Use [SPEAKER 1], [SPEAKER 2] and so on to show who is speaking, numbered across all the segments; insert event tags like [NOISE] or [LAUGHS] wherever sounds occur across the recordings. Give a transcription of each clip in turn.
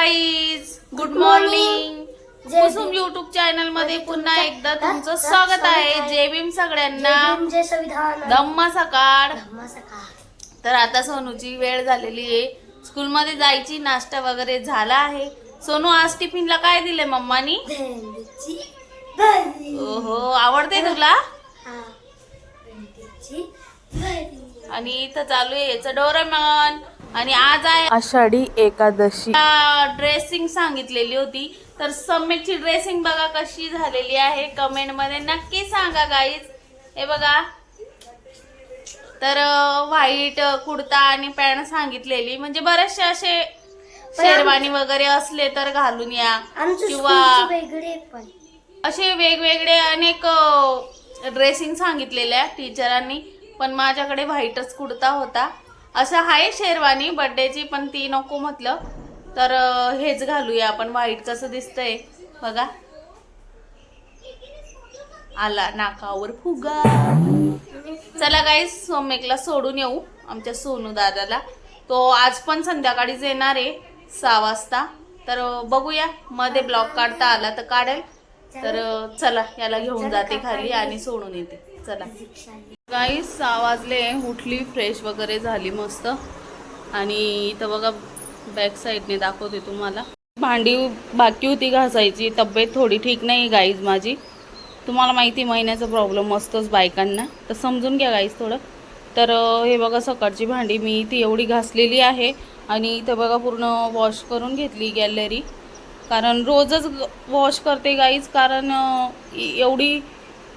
[SPEAKER 1] Guys good morning Kusum. YouTube
[SPEAKER 2] चॅनलमध्ये
[SPEAKER 1] पुन्हा एकदा तुमचं. स्वागत आहे. जय भीम सगळ्यांना. धम्म सकाळ. तर आता सोनूची वेळ झालेली आहे. स्कूलमध्ये जायची नाश्ता वगैरे झाला आहे. सोनू आज टिफिनला काय दिले मम्मानी? ओहो आवडते तुला?
[SPEAKER 2] हा.
[SPEAKER 1] आणि इथं चालू आहे याचं डोरेमॉन. आणि आज आहे आषाढी एकादशी. ड्रेसिंग सांगितलेली होती. तर सम्यकची ड्रेसिंग बघा कशी झालेली आहे. कमेंटमध्ये नक्की सांगा गाईज हे बघा. तर व्हाईट कुर्ता आणि पॅन्ट सांगितलेली. म्हणजे बरेचसे असे शेरवानी वगैरे असले तर घालून या. किंवा
[SPEAKER 2] स्कूलचं वेगळे पण.
[SPEAKER 1] असे वेगवेगळे अनेक ड्रेसिंग सांगितलेले आहे टीचरांनी पण माझ्याकडे व्हाईटच कुर्ता होता. असं आहे शेरवानी बड्डेची पण ती नको म्हटलं. तर हेच घालूया आपण. व्हाईट कसं दिसतंय बघा. आला नाकावर फुगा. चला काही सोमेकला सोडून येऊ आमच्या सोनू दादाला. तो आज पण संध्याकाळीच येणार आहे सहा वाजता. तर बघूया. मध्ये ब्लॉग काढता आला तर काढेल. तर चला याला घेऊन जाते खाली आणि सोडून येते. चला. गाईस सहा वाजले उठली फ्रेश वगैरे झाली मस्त. आणि इथं बघा बॅक साईडने दाखवते तुम्हाला. भांडी बाकी होती घासायची तब्येत थोडी ठीक नाही गाईज माझी. तुम्हाला माहिती महिन्याचा प्रॉब्लेम असतोच बायकांना. तर समजून घ्या गाईज थोडं. तर हे बघा सकाळची भांडी मी ती एवढी घासलेली आहे. आणि इथं बघा पूर्ण वॉश करून घेतली गॅलरी कारण रोजच वॉश करते गाईज कारण एवढी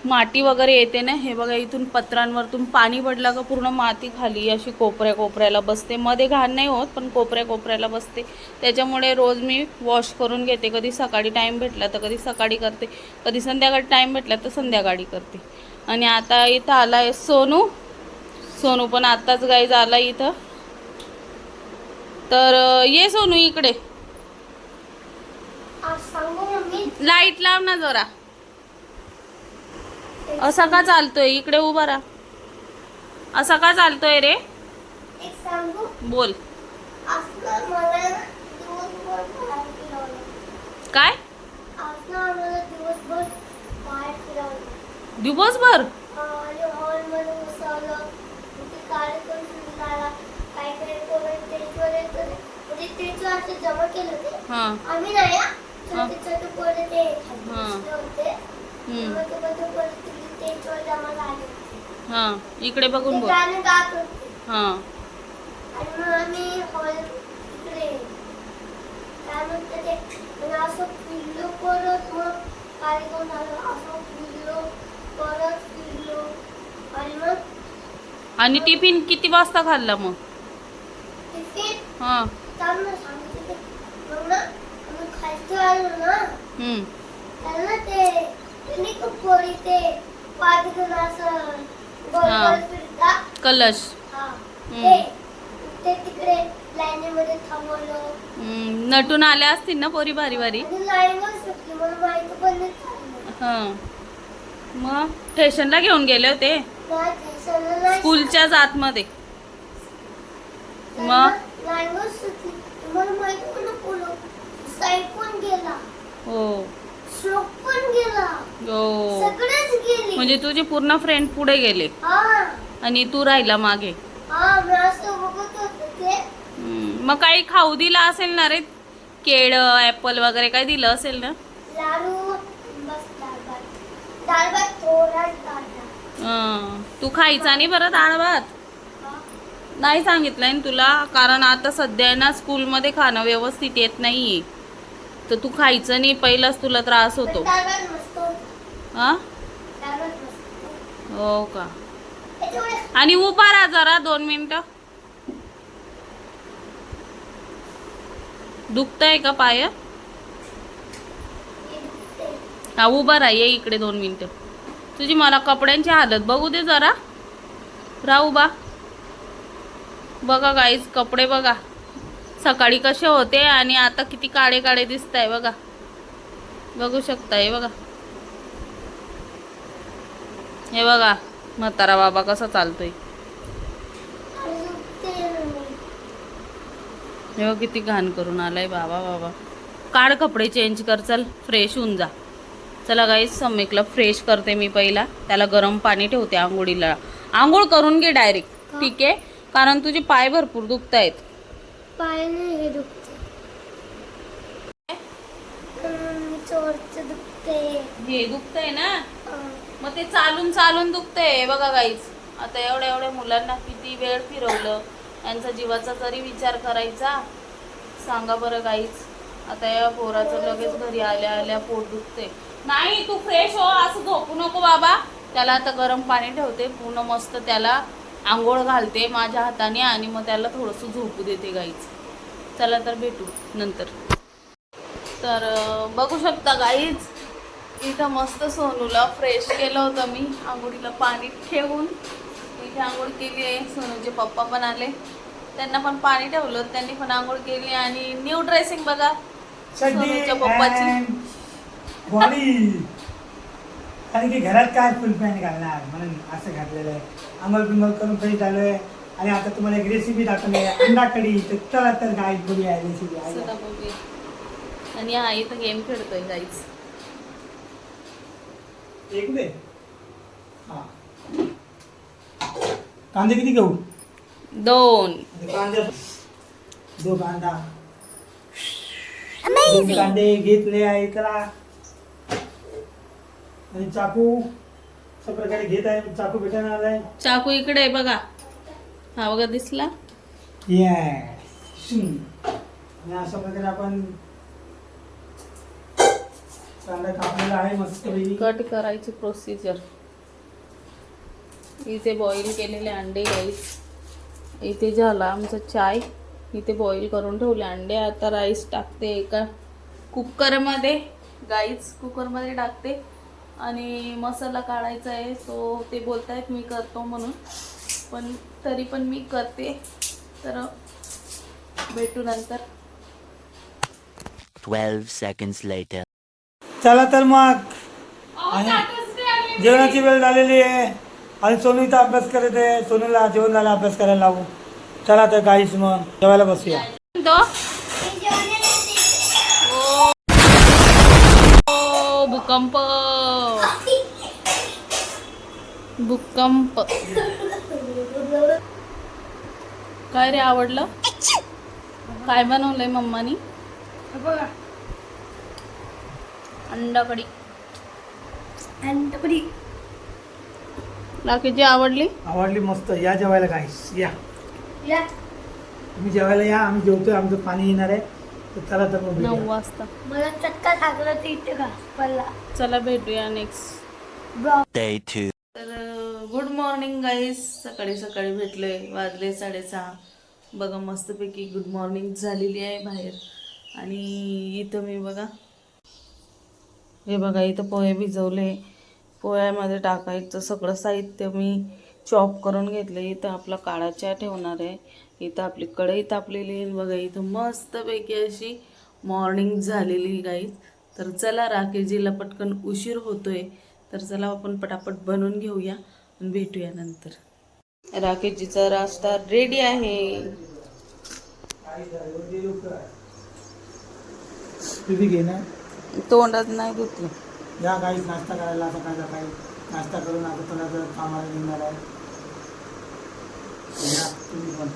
[SPEAKER 1] माती वगैरे येते ना? हे बघा इथून पत्रांवरतून पाणी पडलं का पूर्ण माती खाली अशी कोपऱ्या कोपऱ्याला बसते. मध्ये घाण नाही होत पण कोपऱ्या कोपऱ्याला बसते. त्याच्यामुळे रोज मी वॉश करून घेते. कधी सकाळी टाईम भेटला तर कधी सकाळी करते. कधी संध्याकाळी टाईम भेटला तर संध्याकाळी करते. आणि आता इथं आला आहे सोनू. सोनू पण आत्ताच गाईज आला इथं. तर ये सोनू इकडे. लाइट लाव ना जरा. असा का चालतोय. इकडे उभा राहा. असा का चालतोय रे.
[SPEAKER 2] एक सांगू?
[SPEAKER 1] बोल. काय?
[SPEAKER 2] दिवसभर म्हणजे
[SPEAKER 1] हा.
[SPEAKER 2] आम्ही नाही हा.
[SPEAKER 1] इकडे बघून बोल. हा.
[SPEAKER 2] आणि ते असं परत मग असं फिरलो परत फिरलो आणि मग
[SPEAKER 1] आणि टिफिन किती वाजता खाल्ला मग?
[SPEAKER 2] टिफिन
[SPEAKER 1] हा
[SPEAKER 2] त्यांना ते मग ना
[SPEAKER 1] हम्म
[SPEAKER 2] असं गोल
[SPEAKER 1] हा.
[SPEAKER 2] गोल
[SPEAKER 1] कलश.
[SPEAKER 2] हा.
[SPEAKER 1] हम्म.
[SPEAKER 2] ते ते तिकडे लाईनीमध्ये थांबवलं.
[SPEAKER 1] हम्म, नटून आल्या असतील ना पोरी भारी भारी?
[SPEAKER 2] आणि लाईनवर सुटली. मला माहिती पण नाही झालं.
[SPEAKER 1] हा. मग स्टेशनला घेऊन गेले होते?
[SPEAKER 2] नाही स्टेशनला नाही
[SPEAKER 1] स्कूलच्याच आतमध्ये. मग?
[SPEAKER 2] लाईनवर सुटली मला माहिती पण नाही पोलो साईड पण गेला
[SPEAKER 1] हो
[SPEAKER 2] श्लोक पण गेला
[SPEAKER 1] हो
[SPEAKER 2] सगळेच गेले
[SPEAKER 1] म्हणजे तुझे पूर्ण फ्रेंड पुढे गेले. आणि तू राहिला मागे.
[SPEAKER 2] हा
[SPEAKER 1] हम्म, मग काही खाऊ दिला असेल ना रे? केळ ऍपल वगैरे काय दिलं असेल ना?
[SPEAKER 2] लाडू बस भात. भात
[SPEAKER 1] हं, तू खायचा नाही बरं डाळ भात?
[SPEAKER 2] हा.
[SPEAKER 1] नाही सांगितलंय ना तुला? कारण आता सध्या ना स्कूलमध्ये खाणं व्यवस्थित येत नाहीये. तर तू खायचं नाही पहिलाच तुला त्रास
[SPEAKER 2] पण
[SPEAKER 1] होतो.
[SPEAKER 2] डाळ भात मस्त होता.
[SPEAKER 1] हा
[SPEAKER 2] डाळ भात मस्त होता.
[SPEAKER 1] हो का? आणि उभा राहा जरा दोन मिनिट. दुखतंय का पाय
[SPEAKER 2] हा
[SPEAKER 1] उभा राहा ये इकडे दोन मिनिटं. तुझी मला कपड्यांची हालत बघू दे जरा. राहू बा. बघा गाईज कपडे बघा. सकाळी कसे होते आणि आता किती काळे काळे दिसत आहे बघा. बघू शकताय बघा. हे बघा म्हातारा बाबा कसा चालतोय. हे बघ किती घाण करून आलाय बाबा बाबा. काढ कपडे चेंज कर चल फ्रेश होऊन जा. चला गाई सम्यकला फ्रेश करते मी पहिला. त्याला गरम पाणी ठेवते आंघोळीला. आंघोळ करून घे डायरेक्ट ठीक आहे? कारण तुझे पाय भरपूर दुखत आहेत
[SPEAKER 2] पायाने हे दुखते.
[SPEAKER 1] हे दुखतंय ना? मग ते चालून चालून दुखतंय बघा गाईच आता एवढ्या एवढ्या मुलांना किती वेळ फिरवलं. यांचा जीवाचा तरी विचार करायचा. सांगा बरं गाईच आता या पोराचं लगेच घरी आल्या आल्या पोट दुखते नाही तू फ्रेश हो असं झोपू नको बाबा. त्याला आता गरम पाणी ठेवते पूर्ण मस्त त्याला आंघोळ घालते माझ्या हाताने आणि मग त्याला थोडंसं झोपू देते गाईच चला तर भेटू नंतर. तर बघू शकता गाईच इथं मस्त सोनूला फ्रेश केलं होतं मी. आंघोळीला पाणी ठेवून. इथे आंघोळ केली आहे. सोनूचे पप्पा पण आले. त्यांना पण पाणी ठेवलं. त्यांनी पण आंघोळ केली आणि न्यू ड्रेसिंग बघा. सोनूच्या पप्पाची.
[SPEAKER 3] कारण की घरात काय फुल पॅन्ट घालणार? म्हणून असं घातलेलं आहे. अंमल बिंगल करून फ्रेश झालोय आणि आता तुम्हाला एक रेसिपी दाखवली आहे. अंडा कढी तर चला तर काय बघूया रेसिपी.
[SPEAKER 1] आणि हा इथं गेम खेळतोय गाईच
[SPEAKER 3] एक दे. हा. कांदे किती घेऊ?
[SPEAKER 1] दोन.
[SPEAKER 3] कांदे दो कांदा. दोन कांदे घेतले आहे त्याला. आणि चाकू. अशा प्रकारे घेत आहे. चाकू भेटणार आलाय
[SPEAKER 1] चाकू इकडे आहे बघा. हा बघा दिसला.
[SPEAKER 3] Yes. आणि अशा प्रकारे आपण कांदा कापलेला आहे मस्त
[SPEAKER 1] कट करायची प्रोसिजर इथे बॉईल केलेले अंडे राईस इथे झाला आमचा चाय. इथे बॉईल करून ठेवले अंडे. आता राईस टाकते एका कुकरमध्ये गाईच कुकरमध्ये टाकते. आणि मसाला काढायचा आहे तो ते बोलतायत मी करतो म्हणून. पण तरी पण मी करते. तर भेटू नंतर.
[SPEAKER 4] 12 seconds later.
[SPEAKER 3] चला तर मग. आणि जेवणाची वेळ झालेली आहे. आणि सोनू इथं अभ्यास करत आहे. सोनूला जेवण झाला अभ्यास करायला लावू. चला तर काहीच मग जेवायला बसूया.
[SPEAKER 1] भूकंप. भूकंप. काय रे आवडलं? काय बनवलंय मम्मानी? अंडा कढी
[SPEAKER 2] आणि टपरी.
[SPEAKER 1] लाकीची आवडली?
[SPEAKER 3] आवडली मस्त. या जेवायला काहीच या.
[SPEAKER 2] या.
[SPEAKER 3] तुम्ही जेवायला या आम्ही जेवतोय आमचं पाणी येणार आहे. तर चला तर मग
[SPEAKER 1] नऊ
[SPEAKER 3] भेटूया.
[SPEAKER 1] वाजता.
[SPEAKER 2] मला चटका लागला तर इथे घास पडला
[SPEAKER 1] चला भेटूया नेक्स्ट
[SPEAKER 2] ब्लॉक
[SPEAKER 4] Day 2.
[SPEAKER 1] तर गुड मॉर्निंग गाईज सकाळी सकाळी भेटलोय. वाजले साडेसहा. बघा मस्तपैकी गुड मॉर्निंग झालेली आहे बाहेर. आणि इथं मी बघा हे बघा इथं पोहे भिजवले. पोह्यामध्ये टाकायचं सगळं साहित्य मी चॉप करून घेतलं. इथं आपला काळा चहा ठेवणार आहे. इथं आपली कढई तापलेली आहे. बघा इथं मस्तपैकी अशी मॉर्निंग झालेली गाईज तर चला राकेशजीला पटकन उशीर होतोय. तर चला आपण पटापट बनवून घेऊया आणि भेटूया नंतर. राकेशजीचा रास्ता रेडी आहे.
[SPEAKER 3] घे ना
[SPEAKER 1] तोंडात नाही धुतलं
[SPEAKER 3] या काहीच नाश्ता करायला सकाळ सकाळी नाश्ता करून आता जर कामाला निघणार आहे. या तुम्ही पण.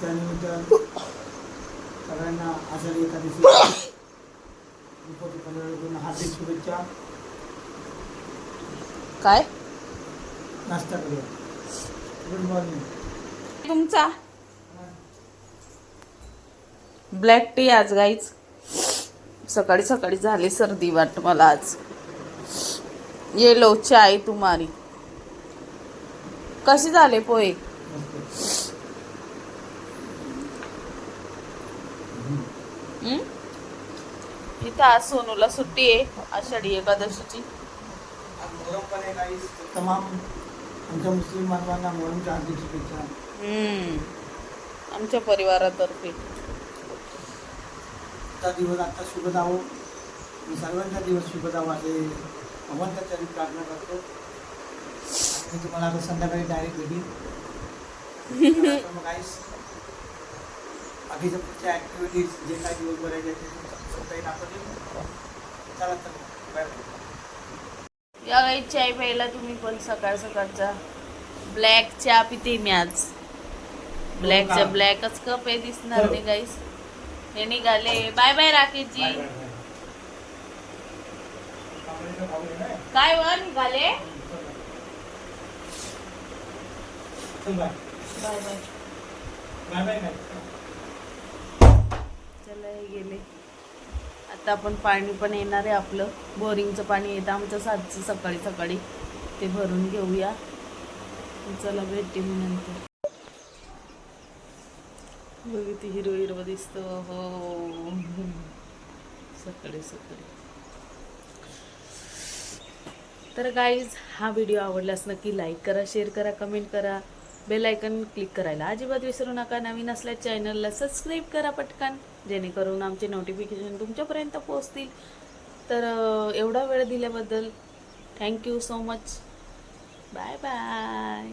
[SPEAKER 3] त्यानिमित्त सगळ्यांना आषाढी एकादशी गणपती पंधरा हार्दिक शुभेच्छा.
[SPEAKER 1] काय?
[SPEAKER 3] नाश्ता करूया. गुड मॉर्निंग
[SPEAKER 1] तुमचा? ब्लॅक टी आज गाईच सकाळी सकाळी झाली सर्दी वाट मला आज. ये लो चाय तुम्हारी. कशी झाले पोहे? इथं आज सोनूला सुट्टी आहे आषाढी एकादशीची.
[SPEAKER 3] तमाम मुस्लिम बांधवांना शुभेच्छा.
[SPEAKER 1] आमच्या परिवारातर्फे.
[SPEAKER 3] आजचा दिवस आता शुभ जावो आणि सर्वांचा दिवस शुभ जावो असे भगवंताच्या प्रार्थना करतो. मी तुम्हाला आता संध्याकाळी डायरेक्ट तर [LAUGHS] मग guys, बाकीच्या पुढच्या ॲक्टिव्हिटीज जे काय दिवसभर आहे ते दाखवते चला तर बाय
[SPEAKER 1] या काही चाय प्यायला तुम्ही पण सकाळ सकाळचा ब्लॅक चहा पिते मी आज. ब्लॅकचा? ब्लॅकच कप आहे दिसणार
[SPEAKER 3] हो.
[SPEAKER 1] नाही गाईस हे निघाले. Bye bye Rakeshji. काय व? निघाले?
[SPEAKER 3] चल bye.
[SPEAKER 1] Bye bye.
[SPEAKER 3] Bye bye bye.
[SPEAKER 1] चला हे गेले. आता आपण पाणी पण येणार आहे आपलं. बोरिंगचं पाणी येतं आमचं सातचं सकाळी सकाळी. ते भरून घेऊया. चला भेटते मी नंतर. बघ ती हिरो हिरवं दिसतो हो, हो, हो सकाळी सकाळी. तर गाईज हा व्हिडिओ आवडल्यास नक्की लाईक करा शेअर करा कमेंट करा. बेल आयकन क्लिक करायला अजिबात विसरू नका. नवीन असल्या चॅनलला सबस्क्राईब करा पटकन जेणेकरून आमचे नोटिफिकेशन तुमच्यापर्यंत पोहोचतील. तर एवढा वेळ दिल्याबद्दल thank you so much bye bye